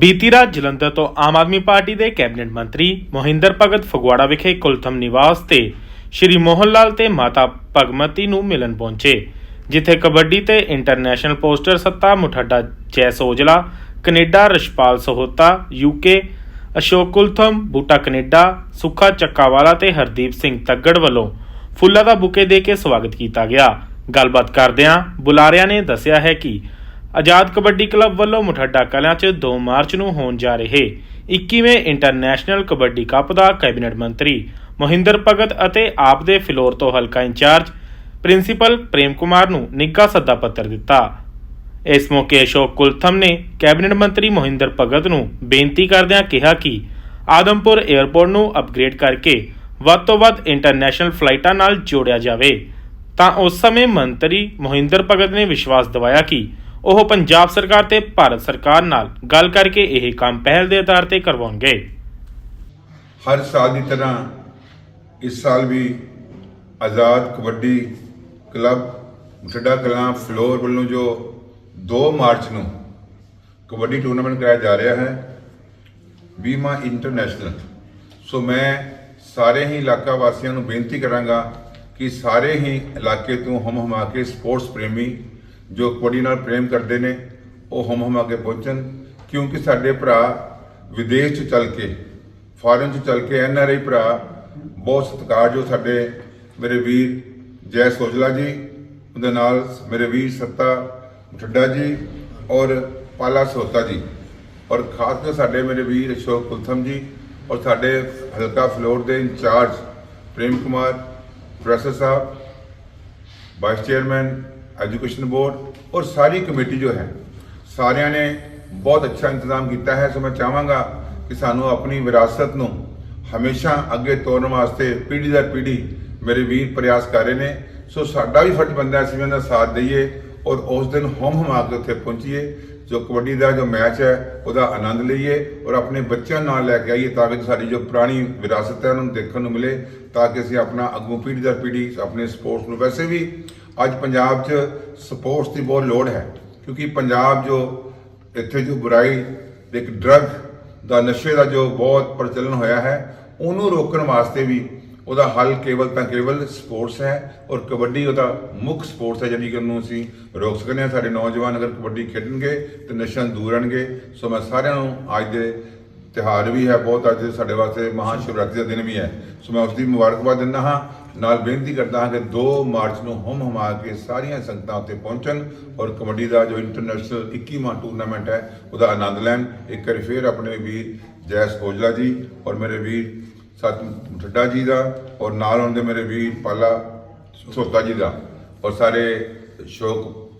ਬੀਤੀ ਰਾਤ ਜਲੰਧਰ ਤੋਂ ਆਮ ਆਦਮੀ ਪਾਰਟੀ ਦੇ ਕੈਬਨਿਟ ਮੰਤਰੀ ਮੋਹਿੰਦਰ ਭਗਤ ਫਗਵਾੜਾ ਵਿਖੇ ਕੁਲਥਮ ਨਿਵਾਸ ਤੇ ਸ਼੍ਰੀ ਮੋਹਨ ਲਾਲ ਤੇ ਮਾਤਾ ਭਗਮਤੀ ਨੂੰ ਮਿਲਣ ਪਹੁੰਚੇ, ਜਿੱਥੇ ਕਬੱਡੀ ਤੇ international poster Satta Muthadda Jas Aujla, Canada Rashpal Sahota UK Ashok Kultham, Buta Canada, Sukha Chakkawala ਤੇ ਹਰਦੀਪ ਸਿੰਘ ਤੱਗੜ ਵੱਲੋਂ ਫੁੱਲਾਂ ਦਾ ਬੁਕੇ ਦੇ ਕੇ ਸਵਾਗਤ ਕੀਤਾ ਗਿਆ। ਗੱਲਬਾਤ ਕਰਦਿਆਂ ਬੁਲਾਰਿਆਂ ਨੇ ਦੱਸਿਆ ਹੈ ਕਿ ਆਜ਼ਾਦ ਕਬੱਡੀ ਕਲੱਬ ਵੱਲੋਂ ਮੁਠੱਡਾ ਕਲਾਂ 'ਚ 2 ਮਾਰਚ ਨੂੰ ਹੋਣ ਜਾ ਰਹੇ 21ਵੇਂ ਇੰਟਰਨੈਸ਼ਨਲ ਕਬੱਡੀ ਕੱਪ ਦਾ ਕੈਬਨਿਟ ਮੰਤਰੀ ਮੋਹਿੰਦਰ ਭਗਤ ਅਤੇ ਆਪ ਦੇ ਫਿਲੌਰ ਤੋਂ ਹਲਕਾ ਇੰਚਾਰਜ ਪ੍ਰਿੰਸੀਪਲ ਪ੍ਰੇਮ ਕੁਮਾਰ ਨੂੰ ਨਿੱਘਾ ਸੱਦਾ ਪੱਤਰ ਦਿੱਤਾ। ਇਸ ਮੌਕੇ ਅਸ਼ੋਕ ਕੁਲਥਮ ਨੇ ਕੈਬਨਿਟ ਮੰਤਰੀ ਮੋਹਿੰਦਰ ਭਗਤ ਨੂੰ ਬੇਨਤੀ ਕਰਦਿਆਂ ਕਿਹਾ ਕਿ ਆਦਮਪੁਰ 에ਅਰਪੋਰਟ ਨੂੰ ਅਪਗ੍ਰੇਡ ਕਰਕੇ ਵੱਧ ਤੋਂ ਵੱਧ ਇੰਟਰਨੈਸ਼ਨਲ ਫਲਾਈਟਾਂ ਨਾਲ ਜੋੜਿਆ ਜਾਵੇ। ਤਾਂ ਉਸ ਸਮੇਂ ਮੰਤਰੀ ਮੋਹਿੰਦਰ ਭਗਤ ਨੇ ਵਿਸ਼ਵਾਸ ਦਿਵਾਇਆ ਕਿ ਉਹ ਪੰਜਾਬ ਸਰਕਾਰ ਤੇ ਭਾਰਤ ਸਰਕਾਰ ਨਾਲ ਗੱਲ ਕਰਕੇ ਇਹ ਕੰਮ ਪਹਿਲ ਦੇ ਆਧਾਰ ਤੇ ਕਰਵਾਉਣਗੇ। ਹਰ ਸਾਲ ਦੀ ਤਰ੍ਹਾਂ ਇਸ ਸਾਲ ਵੀ ਆਜ਼ਾਦ ਕਬੱਡੀ ਕਲੱਬ ਮੁਠੱਡਾ ਕਲਾਂ ਫਲੋਰ ਵੱਲੋਂ ਜੋ 2 ਮਾਰਚ ਨੂੰ ਕਬੱਡੀ ਟੂਰਨਾਮੈਂਟ ਕਰਾਇਆ ਜਾ ਰਿਹਾ ਹੈ, ਬੀਮਾ ਇੰਟਰਨੈਸ਼ਨਲ। ਸੋ ਮੈਂ ਸਾਰੇ ਹੀ ਇਲਾਕਾ ਵਾਸੀਆਂ ਨੂੰ ਬੇਨਤੀ ਕਰਾਂਗਾ ਕਿ ਸਾਰੇ ਹੀ ਇਲਾਕੇ ਤੋਂ ਹਮ ਹਮਾ ਕੇ ਸਪੋਰਟਸ ਪ੍ਰੇਮੀ ਜੋ ਕੁੜੀ ਨਾਲ ਪ੍ਰੇਮ ਕਰਦੇ ਨੇ, ਉਹ ਹਮ ਹਮਾ ਕੇ ਪਹੁੰਚਣ। ਕਿਉਂਕਿ ਸਾਡੇ ਭਰਾ ਵਿਦੇਸ਼ 'ਚ ਚੱਲ ਕੇ ਫੋਰਨ 'ਚ ਚੱਲ ਕੇ ਐਨ ਆਰ ਆਈ ਭਰਾ ਬਹੁਤ ਸਤਿਕਾਰ ਜੋ ਸਾਡੇ ਮੇਰੇ ਵੀਰ ਜੈ ਸੋਜਲਾ ਜੀ, ਉਹਦੇ ਨਾਲ ਮੇਰੇ ਵੀਰ ਸੱਤਾ ਠੱਡਾ ਜੀ ਔਰ ਪਾਲਾ ਸੋਤਾ ਜੀ। ਔਰ ਖਾਸ ਕਰ ਸਾਡੇ ਮੇਰੇ ਵੀਰ ਅਸ਼ੋਕ ਕੁਲਥਮ ਜੀ ਔਰ ਸਾਡੇ ਹਲਕਾ ਫਲੋਰ ਦੇ incharge Prem Kumar, professor sahib vice chairman education board ਔਰ ਸਾਰੀ ਕਮੇਟੀ ਜੋ ਹੈ, ਸਾਰਿਆਂ ਨੇ ਬਹੁਤ ਅੱਛਾ ਇੰਤਜ਼ਾਮ ਕੀਤਾ ਹੈ। ਸੋ ਮੈਂ ਚਾਹਾਂਗਾ ਕਿ ਸਾਨੂੰ ਆਪਣੀ ਵਿਰਾਸਤ ਨੂੰ ਹਮੇਸ਼ਾ ਅੱਗੇ ਤੋਰਨ ਵਾਸਤੇ ਪੀੜ੍ਹੀ ਦਰ ਪੀੜ੍ਹੀ ਮੇਰੇ ਵੀਰ ਪ੍ਰਯਾਸ ਕਰ ਰਹੇ ਨੇ। ਸੋ ਸਾਡਾ ਵੀ ਫਰਜ਼ ਬਣਦਾ ਅਸੀਂ ਉਹਨਾਂ ਦਾ ਸਾਥ ਦਈਏ ਔਰ ਉਸ ਦਿਨ ਹਮ ਆ ਕੇ ਉੱਥੇ ਪਹੁੰਚੀਏ, ਜੋ ਕਬੱਡੀ ਦਾ ਜੋ ਮੈਚ ਹੈ, ਉਹਦਾ ਆਨੰਦ ਲਈਏ ਔਰ ਆਪਣੇ ਬੱਚਿਆਂ ਨਾਲ ਲੈ ਕੇ ਆਈਏ ਤਾਂ ਕਿ ਸਾਡੀ ਜੋ ਪੁਰਾਣੀ ਵਿਰਾਸਤ ਹੈ, ਉਹਨਾਂ ਨੂੰ ਦੇਖਣ ਨੂੰ ਮਿਲੇ, ਤਾਂ ਕਿ ਅਸੀਂ ਆਪਣਾ ਅੱਗੋਂ ਪੀੜ੍ਹੀ ਦਰ ਪੀੜ੍ਹੀ ਆਪਣੇ ਸਪੋਰਟਸ ਨੂੰ ਵੈਸੇ ਵੀ ਅੱਜ ਪੰਜਾਬ 'ਚ ਸਪੋਰਟਸ ਦੀ ਬਹੁਤ ਲੋੜ ਹੈ, ਕਿਉਂਕਿ ਪੰਜਾਬ ਜੋ ਇੱਥੇ ਜੋ ਬੁਰਾਈ ਇੱਕ ਡਰੱਗ ਦਾ ਨਸ਼ੇ ਦਾ ਜੋ ਬਹੁਤ ਪ੍ਰਚਲਨ ਹੋਇਆ ਹੈ, ਉਹਨੂੰ ਰੋਕਣ ਵਾਸਤੇ ਵੀ ਉਹਦਾ ਹੱਲ ਕੇਵਲ ਤਾਂ ਕੇਵਲ ਸਪੋਰਟਸ ਹੈ ਔਰ ਕਬੱਡੀ ਉਹਦਾ ਮੁੱਖ ਸਪੋਰਟਸ ਹੈ ਜਿਹੜੀ ਕਿ ਉਹਨੂੰ ਅਸੀਂ ਰੋਕ ਸਕਦੇ ਹਾਂ। ਸਾਡੇ ਨੌਜਵਾਨ ਅਗਰ ਕਬੱਡੀ ਖੇਡਣਗੇ ਤੇ ਨਸ਼ਿਆਂ ਤੋਂ ਦੂਰ ਰਹਿਣਗੇ, ਸੋ ਮੈਂ ਸਾਰਿਆਂ ਨੂੰ ਅੱਜ ਦੇ ਤਿਹਾਰ ਵੀ ਹੈ, ਬਹੁਤ ਅੱਜ ਸਾਡੇ ਵਾਸਤੇ ਮਹਾ ਸ਼ਿਵਰਾਤਰੀ ਦਾ ਦਿਨ ਵੀ ਹੈ। ਸੋ ਮੈਂ ਉਸ ਦੀ ਮੁਬਾਰਕਬਾਦ ਦਿੰਦਾ ਹਾਂ। ਨਾਲ ਬੇਨਤੀ ਕਰਦਾ ਹਾਂ ਕਿ 2 ਮਾਰਚ ਨੂੰ ਹਮ ਹਮਾ ਕੇ ਸਾਰੀਆਂ ਸੰਗਤਾਂ ਉੱਤੇ ਪਹੁੰਚਣ ਔਰ ਕਬੱਡੀ ਦਾ ਜੋ ਇੰਟਰਨੈਸ਼ਨਲ 21ਵਾਂ ਟੂਰਨਾਮੈਂਟ ਹੈ ਉਹਦਾ ਆਨੰਦ ਲੈਣ। ਇੱਕ ਵਾਰੀ ਫੇਰ ਆਪਣੇ ਵੀਰ ਜੈਸ ਕੋਜਲਾ ਜੀ ਔਰ ਮੇਰੇ ਵੀਰ ਸਤ ਠੱਡਾ ਜੀ ਦਾ ਔਰ ਨਾਲ ਹੁੰਦੇ ਮੇਰੇ ਵੀਰ ਪਾਲਾ ਸੋਤਾ ਜੀ ਦਾ ਔਰ ਸਾਰੇ ਸ਼ੋਕ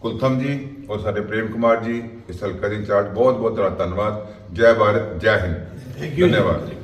ਕੁਲਥਮ ਜੀ ਔਰ ਸਾਡੇ ਪ੍ਰੇਮ ਕੁਮਾਰ ਜੀ ਇਸ ਹਲਕਾ ਦੇ ਇੰਚਾਰਜ ਬਹੁਤ ਬਹੁਤ ਧੰਨਵਾਦ। ਜੈ ਭਾਰਤ ਜੈ ਹਿੰਦ। ਧੰਨਵਾਦ।